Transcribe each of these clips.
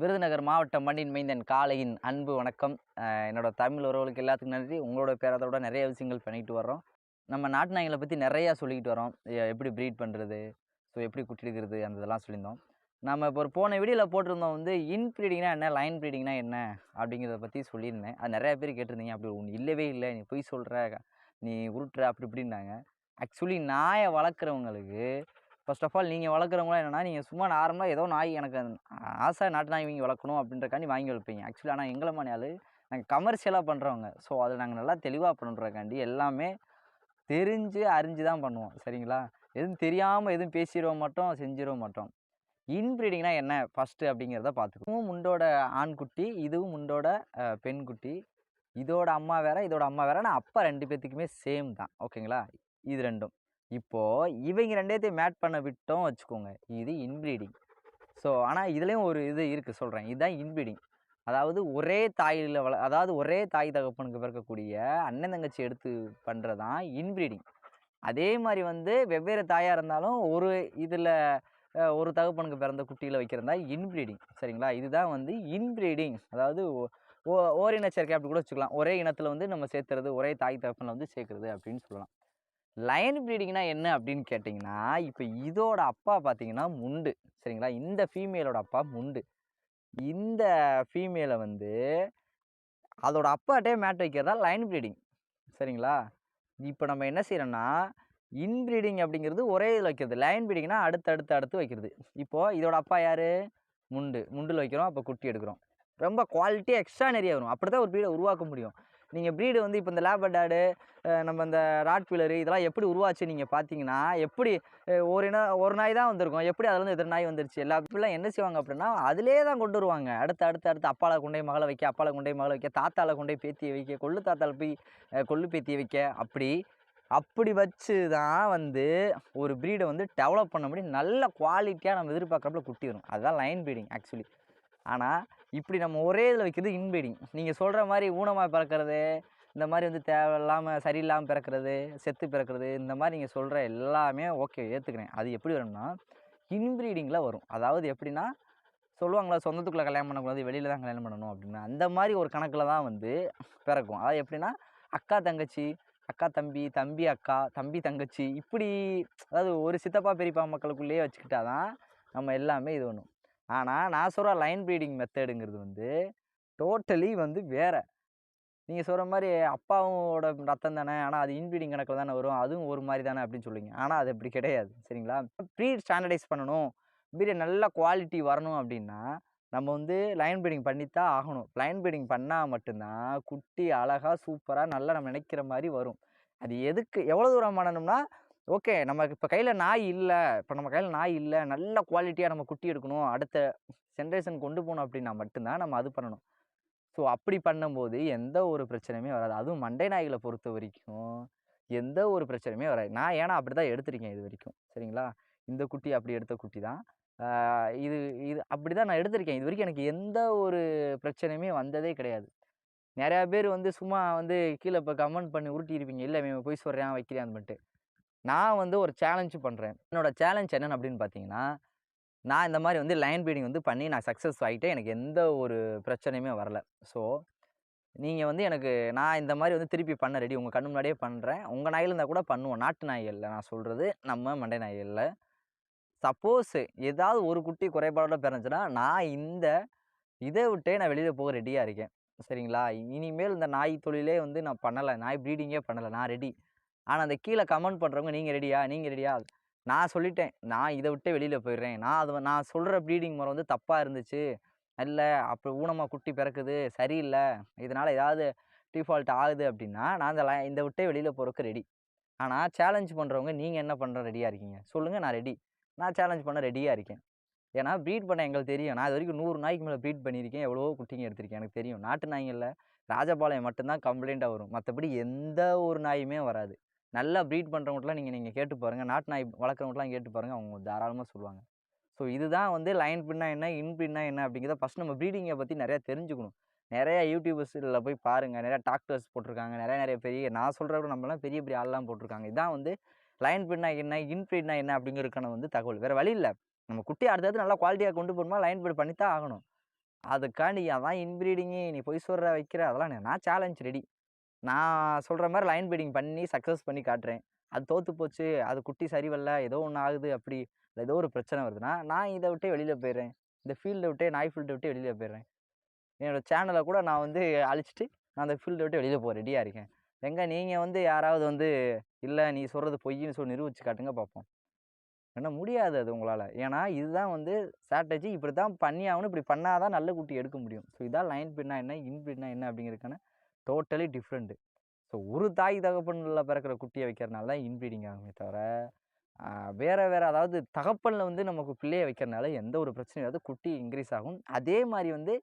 விருதுநகர் மாவட்ட மண்ணின் மைந்தன் காலையின் அன்பு வணக்கம். என்னோட தமிழ் உறவுகளுக்கு எல்லாத்துக்கும் நன்றி. உங்களோட பேரதோட நிறைய விஷயங்கள் பண்ணிட்டு வரோம் நம்ம நாட்டு நாய்களை பற்றி நிறையா சொல்லிக்கிட்டு வரோம் எப்படி ப்ரீட் பண்ணுறது ஸோ எப்படி குட்டிடுக்கிறது அந்த இதெல்லாம் சொல்லியிருந்தோம். நம்ம இப்போ ஒரு போன வீடியோவில் போட்டிருந்தோம் வந்து இன்ப்ரீடிங்னா என்ன? லைன் ப்ரீடிங்னா என்ன? அப்படிங்கிறத பற்றி சொல்லியிருந்தேன். அது நிறையா பேர் கேட்டிருந்தீங்க. அப்படி ஒன்று இல்லவே இல்லை. நீ பொய் சொல்கிற நீ உருட்டுற அப்படி இப்படின்னாங்க. ஆக்சுவலி நாயை வளர்க்குறவங்களுக்கு ஃபர்ஸ்ட் ஆஃப் ஆல் நீங்கள் வளர்க்குறவங்களாம் என்னன்னா நீங்கள் சும்மா நார்மலாக ஏதோ நாய் எனக்கு ஆசை நாட்டு நாய் வாங்கி வளர்க்கணும் அப்படின்றக்காண்டி வாங்கி வளர்ப்பீங்க. ஆக்சுவலி ஆனால் எங்களை மாதிரி ஆளு நாங்கள் கமர்ஷியலாக பண்ணுறவங்க ஸோ அதை நாங்கள் நல்லா தெளிவாக பண்ணுறக்காண்டி எல்லாமே தெரிஞ்சு அறிஞ்சு தான் பண்ணுவோம். சரிங்களா? எதுவும் தெரியாமல் எதுவும் பேசிடுவோம் மாட்டோம் செஞ்சிடவும் மாட்டோம். இன்ப்ரீடிங்னா என்ன ஃபஸ்ட்டு அப்படிங்கிறத பார்த்துக்குவோம். முண்டோட ஆண்குட்டி இதுவும் முண்டோட பெண் பெண்குட்டி. இதோட அம்மா வேற இதோட அம்மா வேற நான் அப்பா ரெண்டு பேர்த்துக்குமே சேம் தான். ஓகேங்களா இது ரெண்டும். இப்போது இவங்க ரெண்டேத்தையும் மேட் பண்ண விட்டோம் வச்சுக்கோங்க. இது இன்ப்ரீடிங் ஸோ ஆனால் இதுலேயும் ஒரு இது இருக்குது சொல்கிறேன் இதுதான் இன்ப்ரீடிங் அதாவது ஒரே தாயில் வள அதாவது ஒரே தாய் தகப்பனுக்கு பிறக்கக்கூடிய அண்ணன் தங்கச்சி எடுத்து பண்ணுறது தான் இன்ப்ரீடிங் அதே மாதிரி வந்து வெவ்வேறு தாயாக இருந்தாலும் ஒரு இதில் ஒரு தகப்பனுக்கு பிறந்த குட்டியில் வைக்கிறதா இன்ப்ரீடிங் சரிங்களா? இதுதான் வந்து இன்ப்ரீடிங் அதாவது ஓ- ஓ- ஓரின சேர்க்கை அப்படி கூட வச்சுக்கலாம். ஒரே இனத்தில் வந்து நம்ம சேர்த்துறது ஒரே தாய் தகப்பனில் வந்து சேர்க்குறது அப்படின்னு சொல்லலாம். லைன் ப்ரீடிங்னா என்ன அப்படின்னு கேட்டிங்கன்னா இப்போ இதோட அப்பா பார்த்தீங்கன்னா முண்டு. சரிங்களா? இந்த ஃபீமேலோட அப்பா முண்டு. இந்த ஃபீமேலை வந்து அதோட அப்பாட்டே மேட் வைக்கிறதா லைன் ப்ரீடிங் சரிங்களா? இப்போ நம்ம என்ன செய்கிறோன்னா இன்ப்ரீடிங் அப்படிங்கிறது ஒரே இதில் வைக்கிறது. லைன் ப்ரீடிங்னா அடுத்து அடுத்து அடுத்து வைக்கிறது. இப்போது இதோட அப்பா யார்? முண்டு. முண்டில் வைக்கிறோம் அப்போ குட்டி எடுக்கிறோம். ரொம்ப குவாலிட்டி எக்ஸ்ட்ரா நிறைய வரும். அப்படி தான் ஒரு ப்ரீடை உருவாக்க முடியும். நீங்கள் ப்ரீடு வந்து இப்போ இந்த லேபர்டாடு நம்ம இந்த ராட்வீலரு இதெல்லாம் எப்படி உருவாச்சு நீங்கள் பார்த்தீங்கன்னா எப்படி ஒரு இன ஒரு நாய் தான் வந்திருக்கும். எப்படி அதுலேருந்து எத்தனை நாய் வந்துருச்சு? எல்லா இப்படிலாம் என்ன செய்வாங்க அப்படின்னா அதிலே தான் கொண்டு வருவாங்க. அடுத்து அடுத்து அடுத்து அப்பால கொண்டே மகளை வைக்க அப்பால கொண்டே மகளை வைக்க தாத்தால கொண்டே பேத்தியை வைக்க கொள்ளு தாத்தால போய் கொள்ளு பேத்தியை வைக்க அப்படி அப்படி வச்சு தான் வந்து ஒரு ப்ரீடை வந்து டெவலப் பண்ண முடியும். நல்ல குவாலிட்டியாக நம்ம எதிர்பார்க்குறப்பல குட்டி வரும். அதுதான் லைன் ப்ரீடிங் ஆக்சுவலி ஆனால் இப்படி நம்ம ஒரே இதில் வைக்கிறது இன்பிரீடிங் நீங்கள் சொல்கிற மாதிரி ஊனமாக பிறக்கிறது இந்த மாதிரி வந்து தேவையில்லாமல் சரியில்லாமல் பிறக்கிறது செத்து பிறக்கிறது இந்த மாதிரி நீங்கள் சொல்கிற எல்லாமே ஓகே ஏற்றுக்கிறேன் அது எப்படி வரும்னா இன்பிரீடிங்கில் வரும். அதாவது எப்படின்னா சொல்லுவாங்களா சொந்தத்துக்குள்ளே கல்யாணம் பண்ணக்கூடாது வெளியில் தான் கல்யாணம் பண்ணணும் அப்படின்னு. அந்த மாதிரி ஒரு கணக்கில் தான் வந்து பிறக்கும். அதாவது எப்படின்னா அக்கா தங்கச்சி அக்கா தம்பி தம்பி அக்கா தம்பி தங்கச்சி இப்படி அதாவது ஒரு சித்தப்பா பெரியப்பா மக்களுக்குள்ளேயே வச்சுக்கிட்டா தான் நம்ம எல்லாமே இது ஒன்றும் ஆனால் நான் சொல்கிற லைன் ப்ரீடிங் மெத்தடுங்கிறது வந்து டோட்டலி வந்து வேறு. நீங்கள் சொல்கிற மாதிரி அப்பாவோட ரத்தம் தானே ஆனால் அது இன்ப்ரீடிங் கணக்கில் தானே வரும் அதுவும் ஒரு மாதிரி தானே அப்படின்னு சொல்லுவீங்க. ஆனால் அது அப்படி கிடையாது சரிங்களா? ப்ரீட் ஸ்டாண்டர்டைஸ் பண்ணணும் ப்ரீட் நல்ல குவாலிட்டி வரணும் அப்படின்னா நம்ம வந்து லைன் ப்ரீடிங் பண்ணித்தான் ஆகணும். லைன் ப்ரீடிங் பண்ணால் மட்டும்தான் குட்டி அழகாக சூப்பராக நல்லா நம்ம நினைக்கிற மாதிரி வரும். அது எதுக்கு எவ்வளோ தூரம் பண்ணணும்னா ஓகே நமக்கு இப்போ கையில் நாய் இல்லை இப்போ நம்ம கையில் நாய் இல்லை நல்ல குவாலிட்டியாக நம்ம குட்டி எடுக்கணும் அடுத்த ஜென்ரேஷன் கொண்டு போகணும் அப்படின்னா மட்டும்தான் நம்ம அது பண்ணணும். ஸோ அப்படி பண்ணும்போது எந்த ஒரு பிரச்சனையுமே வராது. அதுவும் மண்டை நாய்களை பொறுத்த வரைக்கும் எந்த ஒரு பிரச்சனையுமே வராது. நான் ஏன்னா அப்படி தான் எடுத்திருக்கேன் இது வரைக்கும். சரிங்களா? இந்த குட்டி அப்படி எடுத்த குட்டி தான். இது இது அப்படி தான் நான் எடுத்திருக்கேன். இது வரைக்கும் எனக்கு எந்த ஒரு பிரச்சனையுமே வந்ததே கிடையாது. நிறையா பேர் வந்து சும்மா வந்து கீழே இப்போ கமெண்ட் பண்ணி உருட்டியிருப்பீங்க. இல்லை மேம் போய் சொல்கிறேன் வைக்கிறேன் பண்ணிட்டு நான் வந்து ஒரு சேலஞ்சு பண்ணுறேன் என்னோட சேலஞ்ச் என்னென்னு அப்படின்னு பார்த்தீங்கன்னா நான் இந்த மாதிரி வந்து லைன் ப்ரீடிங் வந்து பண்ணி நான் சக்ஸஸ் ஆகிட்டேன் எனக்கு எந்த ஒரு பிரச்சனையுமே வரல. ஸோ நீங்கள் வந்து எனக்கு நான் இந்த மாதிரி வந்து திருப்பி பண்ண ரெடி. உங்கள் கண்ணு முன்னாடியே பண்ணுறேன் உங்கள் நாயில் இருந்தால் கூட பண்ணுவோம். நாட்டு நாய்களில் நான் சொல்கிறது நம்ம மண்டை நாய்களில். சப்போஸ் ஏதாவது ஒரு குட்டி குறைபாடோட பிறந்துச்சுன்னா நான் இந்த இதை விட்டே நான் வெளியில் போக ரெடியாக இருக்கேன். சரிங்களா? இனிமேல் இந்த நாய் தொழிலே வந்து நான் பண்ணலை. நாய் ப்ரீடிங்கே பண்ணலை. நான் ரெடி. ஆனால் அந்த கீழே கமெண்ட் பண்ணுறவங்க நீங்கள் ரெடியா? நீங்கள் ரெடியா? நான் சொல்லிட்டேன். நான் இதை விட்டு வெளியில் போயிடுறேன். நான் அது நான் சொல்கிற ப்ரீடிங் முறை வந்து தப்பாக இருந்துச்சு. இல்லை அப்போ ஊனமாக குட்டி பிறக்குது சரியில்லை. இதனால் ஏதாவது டிஃபால்ட் ஆகுது அப்படின்னா நான் இந்த இந்த விட்டே வெளியில் போகிறதுக்கு ரெடி. ஆனால் சேலஞ்ச் பண்ணுறவங்க நீங்கள் என்ன பண்ணுற ரெடியாக இருக்கீங்க? சொல்லுங்கள் நான் ரெடி. நான் சேலஞ்ச் பண்ண ரெடியாக இருக்கேன். ஏன்னா ப்ரீட் பண்ண எங்களுக்கு தெரியும். நான் இது வரைக்கும் நூறு நாய்க்கு மேலே ப்ரீட் பண்ணியிருக்கேன். எவ்வளவோ குட்டிங்க எடுத்திருக்கேன். எனக்கு தெரியும். நாட்டு நாய்களில் ராஜபாளையம் மட்டும்தான் கம்ப்ளைண்ட்டாக வரும். மற்றபடி எந்த ஒரு நாயுமே வராது. நல்லா ப்ரீட் பண்ணுறவங்கட்டலாம் நீங்கள் நீங்கள் கேட்டு பாருங்கள் நாட்டு நாய் வளர்க்குறவங்கட்டலாம் கேட்டு பாருங்கள் அவங்க தாராளமாக சொல்லுவாங்க. ஸோ இதுதான் வந்து லைன் பின்னா என்ன இன் பின்னா என்ன அப்படிங்கிறத ஃபஸ்ட் நம்ம ப்ரீடிங்கை பற்றி நிறையா தெரிஞ்சுக்கணும். நிறையா யூடியூபர்ஸில் போய் பாருங்கள் நிறையா டாக்டர்ஸ் போட்டிருக்காங்க. நிறைய நிறைய பெரிய நான் சொல்கிற நம்மளாம் பெரிய பெரிய ஆள்லாம் போட்டிருக்காங்க. இதான் வந்து லைன் பின்னா என்ன இன் பின்னா என்ன அப்படிங்கிறதுக்கான வந்து தகவல். வேறு வழி இல்லை. நம்ம குட்டி அடுத்தது நல்லா குவாலிட்டியாக கொண்டு போகணுமா? லைன் பிட் பண்ணித்தான் ஆகணும். அதுக்காண்டி அதான் இன்ப்ரீடிங்கு நீ பொய் சொல்கிற வைக்கிற. அதெல்லாம் நான் நான் சேலஞ்ச் ரெடி நான் சொல்கிற மாதிரி லைன் பீடிங் பண்ணி சக்ஸஸ் பண்ணி காட்டுறேன். அது தோற்று போச்சு அது குட்டி சரிவல்ல ஏதோ ஒன்று ஆகுது அப்படி இல்லை ஏதோ ஒரு பிரச்சனை வருதுன்னா நான் இதை விட்டே வெளியில் போயிடுறேன். இந்த ஃபீல்டை விட்டே நாய் ஃபீல்டை விட்டு வெளியில் போயிடுறேன். என்னோடய சேனலை கூட நான் வந்து அழிச்சிட்டு நான் அந்த ஃபீல்டை விட்டு வெளியில் போக ரெடியாக இருக்கேன். எங்கே நீங்கள் வந்து யாராவது வந்து இல்லை நீ சொல்கிறது பொய்ன்னு சொல்லி நிரூபிச்சு காட்டுங்க பார்ப்போம் ஏன்னா முடியாது அது உங்களால். ஏன்னா இதுதான் வந்து ஸ்ட்ராட்டஜி இப்படி தான் பண்ணி ஆகணும் இப்படி பண்ணால் தான் நல்ல குட்டி எடுக்க முடியும். ஸோ இதான் லைன் பின்னா என்ன இன் பின்னா என்ன அப்படிங்கிறதுக்கான டோட்டலி டிஃப்ரெண்ட்டு. ஸோ ஒரு தாய் தகப்பனில் பிறக்கிற குட்டியை வைக்கிறனால தான் இன்ப்ரீடிங் ஆகுமே தவிர வேறு வேறு அதாவது தகப்பனில் வந்து நமக்கு பிள்ளையை வைக்கிறனால எந்த ஒரு பிரச்சனையும் இல்லாத குட்டி இன்க்ரீஸ் ஆகும். அதே மாதிரி வந்து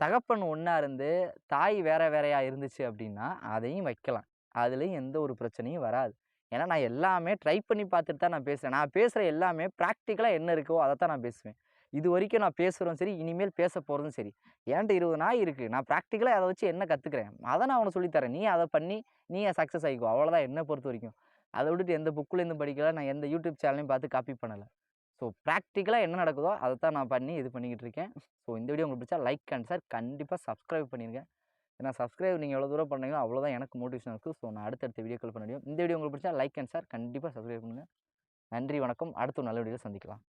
தகப்பன் ஒன்றா இருந்து தாய் வேற வேறையாக இருந்துச்சு அப்படின்னா அதையும் வைக்கலாம். அதுலேயும் எந்த ஒரு பிரச்சனையும் வராது. ஏன்னா நான் எல்லாமே ட்ரை பண்ணி பார்த்துட்டு தான் நான் பேசுகிறேன் நான் பேசுகிற எல்லாமே ப்ராக்டிக்கலாக என்ன இருக்கோ அதை தான் நான் பேசுவேன். இது வரைக்கும் நான் பேசுகிறோம் சரி இனிமேல் பேச போகிறதும் சரி. ஏன்ட்ட இருபது நாய் இருக்குது நான் ப்ராக்டிக்கலாக அதை வச்சு என்ன கற்றுக்குறேன் அதை நான் அவனை சொல்லித்தரேன் நீ அதை பண்ணி நீ சக்ஸஸ் ஆகிக்கோ அவ்வளோதான் என்னை பொறுத்த வரைக்கும். அதை விட்டுட்டு எந்த புக்குலேருந்து படிக்கல நான் எந்த யூடியூப் சேனலையும் பார்த்து காப்பி பண்ணலை. ஸோ ப்ராக்டிக்கலாக என்ன நடக்குதோ அதை தான் நான் பண்ணி இது பண்ணிக்கிட்டு இருக்கேன். ஸோ இந்த வீடியோ உங்களுக்கு பிடிச்சா லைக் அண்ட் சார் கண்டிப்பாக சப்ஸ்கிரைப் பண்ணியிருக்கேன் ஏன்னா சப்ஸ்கிரைப் நீங்கள் எவ்வளோ தூரம் பண்ணீங்களோ அவ்வளோதான் எனக்கு மோட்டிவேஷன் இருக்குது ஸோ நான் அடுத்தடுத்த வீடியோக்கள் பண்ண முடியும். இந்த வீடியோ உங்களுக்கு பிடிச்சா லைக் அண்ட் சார் கண்டிப்பாக சப்ஸ்கிரைப் பண்ணுங்கள் நன்றி வணக்கம். அடுத்த நல்ல வீடியோ சந்திக்கலாம்.